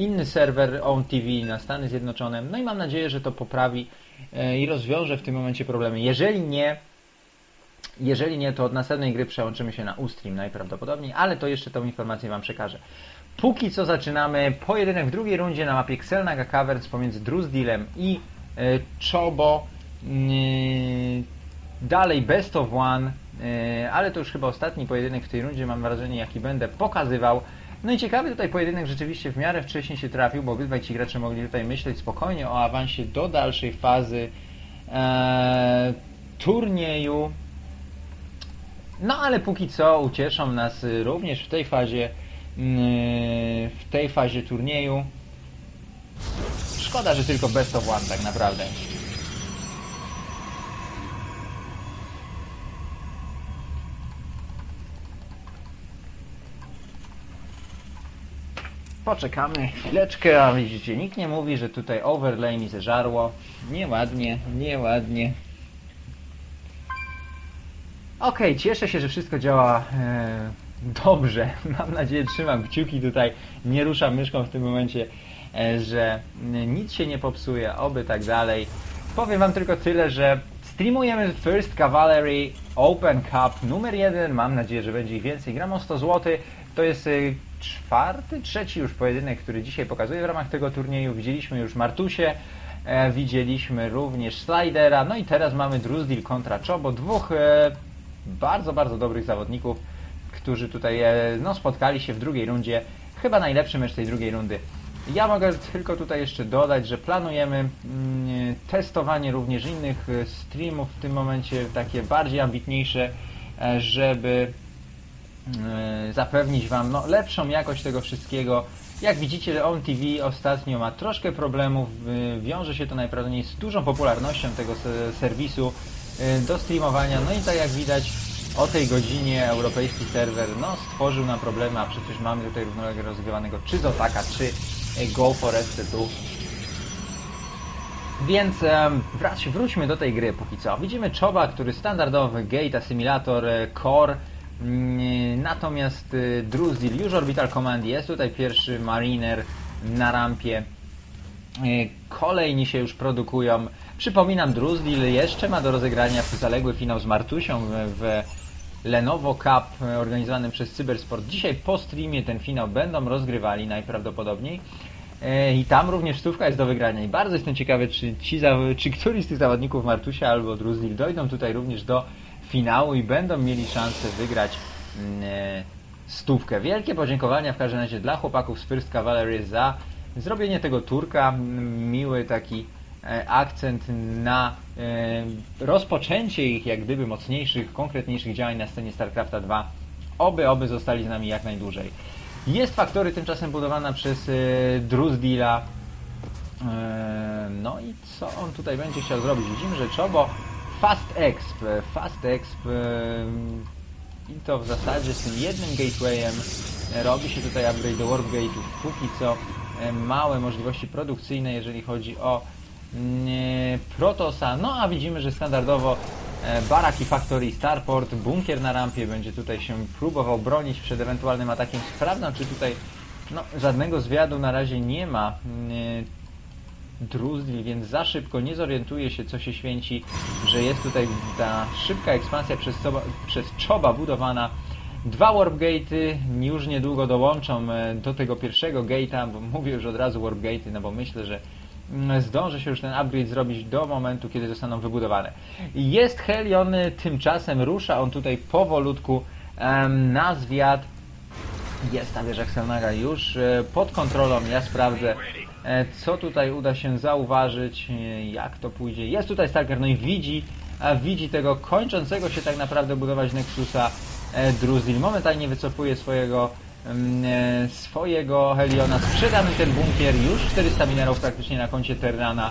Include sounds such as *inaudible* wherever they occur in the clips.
inny serwer On TV na Stany Zjednoczone. No i mam nadzieję, że to poprawi e, i rozwiąże w tym momencie problemy. Jeżeli nie, jeżeli nie, to od następnej gry przełączymy się na Ustream najprawdopodobniej, ale to jeszcze tą informację Wam przekażę. Póki co zaczynamy pojedynek w drugiej rundzie na mapie Xelnaga Caverns pomiędzy Druzdilem i e, Chobo. Yy, dalej best of one, yy, ale to już chyba ostatni pojedynek w tej rundzie, mam wrażenie, jaki będę pokazywał. No i ciekawy tutaj pojedynek rzeczywiście w miarę wcześnie się trafił, bo obydwaj ci gracze mogli tutaj myśleć spokojnie o awansie do dalszej fazy e, turnieju. No ale póki co ucieszą nas również w tej fazie yy, w tej fazie turnieju. Szkoda, że tylko best of one tak naprawdę. Poczekamy chwileczkę, a widzicie, nikt nie mówi, że tutaj overlay mi zeżarło. Nieładnie, nieładnie. Okej, cieszę się, że wszystko działa e, dobrze. *laughs* Mam nadzieję, trzymam kciuki tutaj, nie ruszam myszką w tym momencie, e, że nic się nie popsuje, oby tak dalej. Powiem Wam tylko tyle, że streamujemy First Cavalry Open Cup numer jeden. Mam nadzieję, że będzie ich więcej. Gram o 100 zł. To jest y, czwarty, trzeci już pojedynek, który dzisiaj pokazuję w ramach tego turnieju. Widzieliśmy już Martusie, e, widzieliśmy również Slidera, no i teraz mamy Druzdil kontra Chobo, dwóch e, bardzo, bardzo dobrych zawodników, którzy tutaj e, no, spotkali się w drugiej rundzie. Chyba najlepszy mecz tej drugiej rundy. Ja mogę tylko tutaj jeszcze dodać, że planujemy mm, testowanie również innych e, streamów w tym momencie, takie bardziej ambitniejsze, e, żeby zapewnić Wam no, lepszą jakość tego wszystkiego. Jak widzicie, On TV ostatnio ma troszkę problemów, wiąże się to najprawdopodobniej z dużą popularnością tego se- serwisu y, do streamowania. No i tak jak widać, o tej godzinie europejski serwer no, stworzył nam problemy, a przecież mamy tutaj równolegle rozgrywanego czy Zotaka, czy y, Go for SC2. Więc wróćmy do tej gry póki co. Widzimy Choba, który standardowy Gate Assimilator e, Core, natomiast e, Druzdil już Orbital Command jest tutaj pierwszy Mariner na rampie. E, Kolejni się już produkują. Przypominam, Druzdil jeszcze ma do rozegrania zaległy finał z Martusią w, Lenovo Cup e, organizowanym przez Cybersport. Dzisiaj po streamie ten finał będą rozgrywali najprawdopodobniej. I tam również stówka jest do wygrania. I bardzo jestem ciekawy, czy, ci, czy któryś z tych zawodników Martusia albo Druzdil dojdą tutaj również do finału i będą mieli szansę wygrać mm, e, stówkę. Wielkie podziękowania w każdym razie dla chłopaków z First Cavalry za zrobienie tego turka. Miły taki e, akcent na e, rozpoczęcie ich jak gdyby mocniejszych, konkretniejszych działań na scenie StarCrafta 2. Oby, oby zostali z nami jak najdłużej. Jest Faktory tymczasem budowana przez Druzdila. No i co on tutaj będzie chciał zrobić? Widzimy, że Chobo Fast Exp, Fast Exp i to w zasadzie z tym jednym gatewayem robi się tutaj upgrade do Warp Gate'ów. Póki co małe możliwości produkcyjne, jeżeli chodzi o mm, Protosa. No a widzimy, że standardowo e, Baraki Factory Starport, bunkier na rampie będzie tutaj się próbował bronić przed ewentualnym atakiem. Sprawdzam, czy tutaj no, żadnego zwiadu na razie nie ma. Druzdil, więc za szybko nie zorientuje się, co się święci, że jest tutaj ta szybka ekspansja przez, soba, przez Czoba budowana. Dwa warp gate'y już niedługo dołączą e, do tego pierwszego gate'a, bo mówię już od razu warp gate'y, no bo myślę, że mm, zdąży się już ten upgrade zrobić do momentu, kiedy zostaną wybudowane. Jest Helion, tymczasem rusza on tutaj powolutku em, na zwiat. Jest ta wieża Xelnaga już e, pod kontrolą, ja sprawdzę e, co tutaj uda się zauważyć, e, jak to pójdzie. Jest tutaj Stalker, no i widzi, widzi tego kończącego się tak naprawdę budować Nexusa Druzil. Momentalnie wycofuje swojego mm, swojego Heliona. Sprzedamy ten bunkier, już 400 minerów praktycznie na koncie Terrana.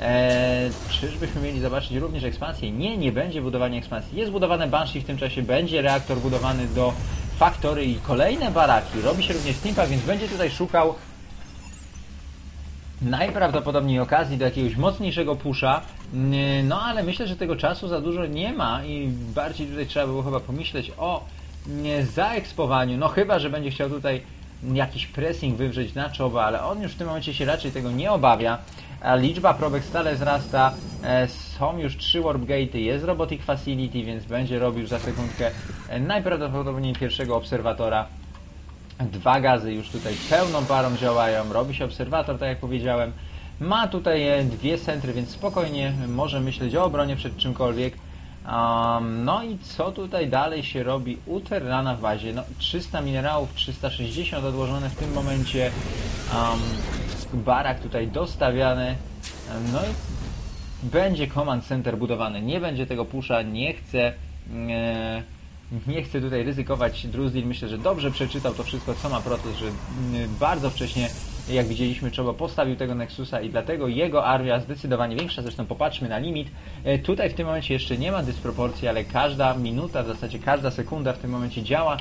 Eee, czyżbyśmy mieli zobaczyć również ekspansję? Nie, nie będzie budowania ekspansji. Jest budowane Banshee w tym czasie, będzie reaktor budowany do Factory i kolejne baraki. Robi się również Steampak, więc będzie tutaj szukał najprawdopodobniej okazji do jakiegoś mocniejszego pusza. Yy, No ale myślę, że tego czasu za dużo nie ma i bardziej tutaj trzeba było chyba pomyśleć o yy, zaekspowaniu. No chyba, że będzie chciał tutaj jakiś pressing wywrzeć na czoba, ale on już w tym momencie się raczej tego nie obawia. Liczba probek stale wzrasta, e, są już trzy warp gate'y, jest robotic facility, więc będzie robił za sekundkę e, najprawdopodobniej pierwszego obserwatora. Dwa gazy już tutaj pełną parą działają, robi się obserwator, tak jak powiedziałem. Ma tutaj e, dwie centry, więc spokojnie może myśleć o obronie przed czymkolwiek. Um, no i co tutaj dalej się robi u Terrana w bazie? No 300 minerałów, 360 odłożone w tym momencie. Um, barak tutaj dostawiany. No i będzie command center budowany. Nie będzie tego pusza, nie chcę. E, nie chcę tutaj ryzykować Druzdil. Myślę, że dobrze przeczytał to wszystko, co ma Protoss, że mm, bardzo wcześnie, jak widzieliśmy, Czobo postawił tego Nexusa i dlatego jego armia zdecydowanie większa. Zresztą popatrzmy na limit. E, Tutaj w tym momencie jeszcze nie ma dysproporcji, ale każda minuta, w zasadzie każda sekunda w tym momencie działa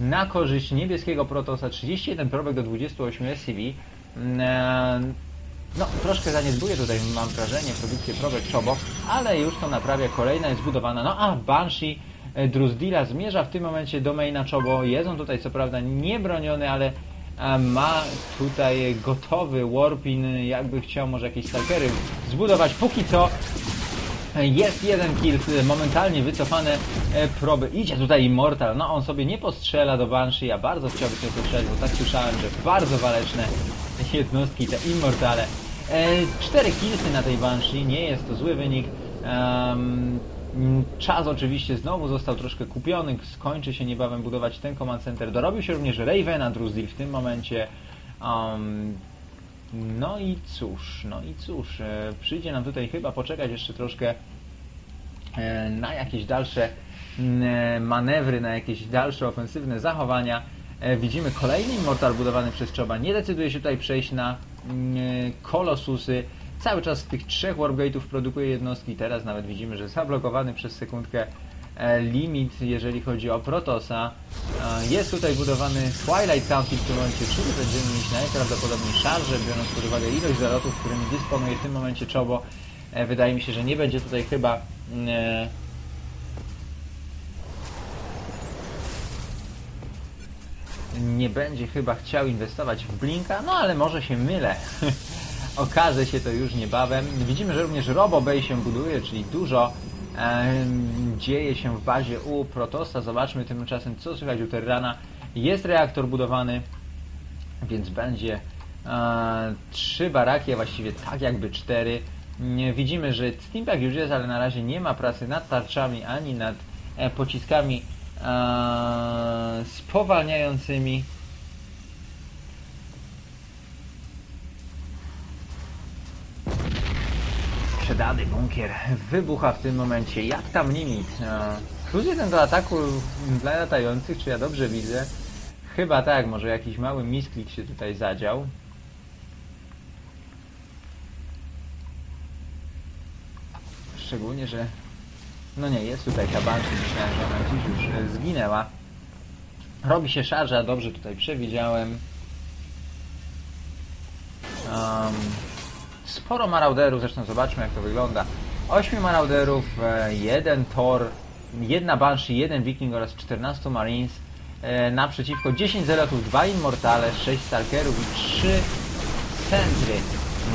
na korzyść niebieskiego Protosa. 31 probek do 28 SCV. E, No, troszkę zaniedbuje tutaj, mam wrażenie, produkcję probek Czobo, ale już to naprawia. Kolejna jest zbudowana. No a Banshee e, Druzdila zmierza w tym momencie do maina Czobo. Jest on tutaj co prawda niebroniony, ale e, ma tutaj gotowy Warpin, jakby chciał może jakieś stalkery zbudować. Póki co jest jeden kill, momentalnie wycofane proby. Idzie tutaj Immortal, no on sobie nie postrzela do Banshee, ja bardzo chciałbym sobie postrzelać, bo tak słyszałem, że bardzo waleczne jednostki, te Immortale. E, cztery killsy na tej Banshee, nie jest to zły wynik. Mm, Czas oczywiście znowu został troszkę kupiony, skończy się niebawem budować ten command center. Dorobił się również Ravena Druzdil w tym momencie. Um, no i cóż, no i cóż, e, przyjdzie nam tutaj chyba poczekać jeszcze troszkę e, na jakieś dalsze e, manewry, na jakieś dalsze ofensywne zachowania. E, Widzimy kolejny Immortal budowany przez Czoba. Nie decyduje się tutaj przejść na mm, Kolosusy. Cały czas z tych trzech Warpgate'ów produkuje jednostki. Teraz nawet widzimy, że zablokowany przez sekundkę e, limit, jeżeli chodzi o Protosa. E, Jest tutaj budowany Twilight Council w tym momencie, czyli będziemy mieć najprawdopodobniej szarże, biorąc pod uwagę ilość zalotów, którymi dysponuje w tym momencie Czobo. Wydaje mi się, że nie będzie tutaj chyba nie będzie chyba chciał inwestować w Blinka, no ale może się mylę. *laughs* Okaże się to już niebawem. Widzimy, że również RoboBay się buduje, czyli dużo em, dzieje się w bazie u Protosa. Zobaczmy tymczasem, co słychać u Terrana. Jest reaktor budowany, więc będzie e, trzy baraki, a właściwie tak jakby cztery. Widzimy, że Steampack już jest, ale na razie nie ma pracy nad tarczami ani nad e, pociskami e, spowalniającymi. Sprzedany bunkier wybucha w tym momencie. Jak tam limit? Plus jeden do ataku dla latających, czy ja dobrze widzę? Chyba tak, może jakiś mały misklik się tutaj zadział. Szczególnie, że no nie, jest tutaj ta Banshee, myślałem, że ona gdzieś już e, zginęła. Robi się szarża, dobrze tutaj przewidziałem. Um, sporo marauderów, zresztą zobaczmy jak to wygląda. Ośmiu marauderów, e, jeden Thor, jedna Banshee, jeden Viking oraz 14 Marines. E, naprzeciwko 10 zelotów, 2 Immortale, 6 Stalkerów i 3 Sentry.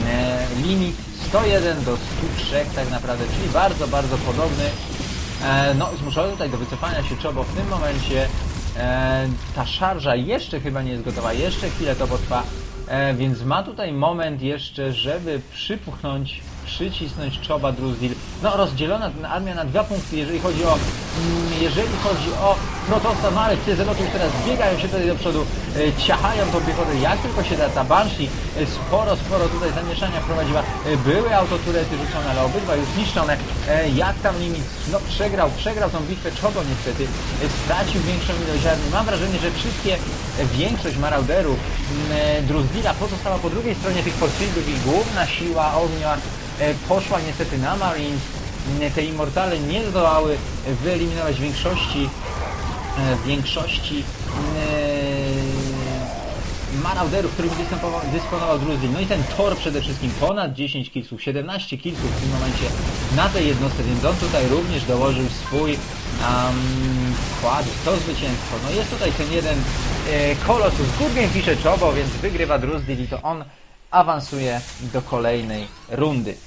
E, limit 101 do 103 tak naprawdę, czyli bardzo, bardzo podobny. E, no, zmuszony tutaj do wycofania się Czobo w tym momencie. E, ta szarża jeszcze chyba nie jest gotowa, jeszcze chwilę to potrwa, e, więc ma tutaj moment jeszcze, żeby przypuchnąć, przycisnąć Czoba Druzdil. No, rozdzielona armia na dwa punkty, jeżeli chodzi o mm, jeżeli chodzi o Protosa, no ale te zelotów teraz biegają się tutaj do przodu, e, ciachają tą piechotę, jak tylko się da ta Banshee, e, sporo, sporo tutaj zamieszania wprowadziła. E, Były autoturety rzucone, ale obydwa już zniszczone. Jak tam limit, no przegrał, przegrał tą bitwę Czobo niestety, stracił większą ilość armii. Mam wrażenie, że wszystkie, większość marauderów m, e, Druzdila pozostała po drugiej stronie tych portfilów i główna siła ognia poszła niestety na Marines. M, Te Immortale nie zdołały wyeliminować większości e, większości e, marauderów, którymi dysponował, Druzdil. No i ten Thor przede wszystkim ponad 10 killsów, 17 killsów w tym momencie na tej jednostce, więc on tutaj również dołożył swój wkład w to zwycięstwo. No jest tutaj ten jeden e, Colossus Good Game pisze Czobo, więc wygrywa Druzdil i to on awansuje do kolejnej rundy.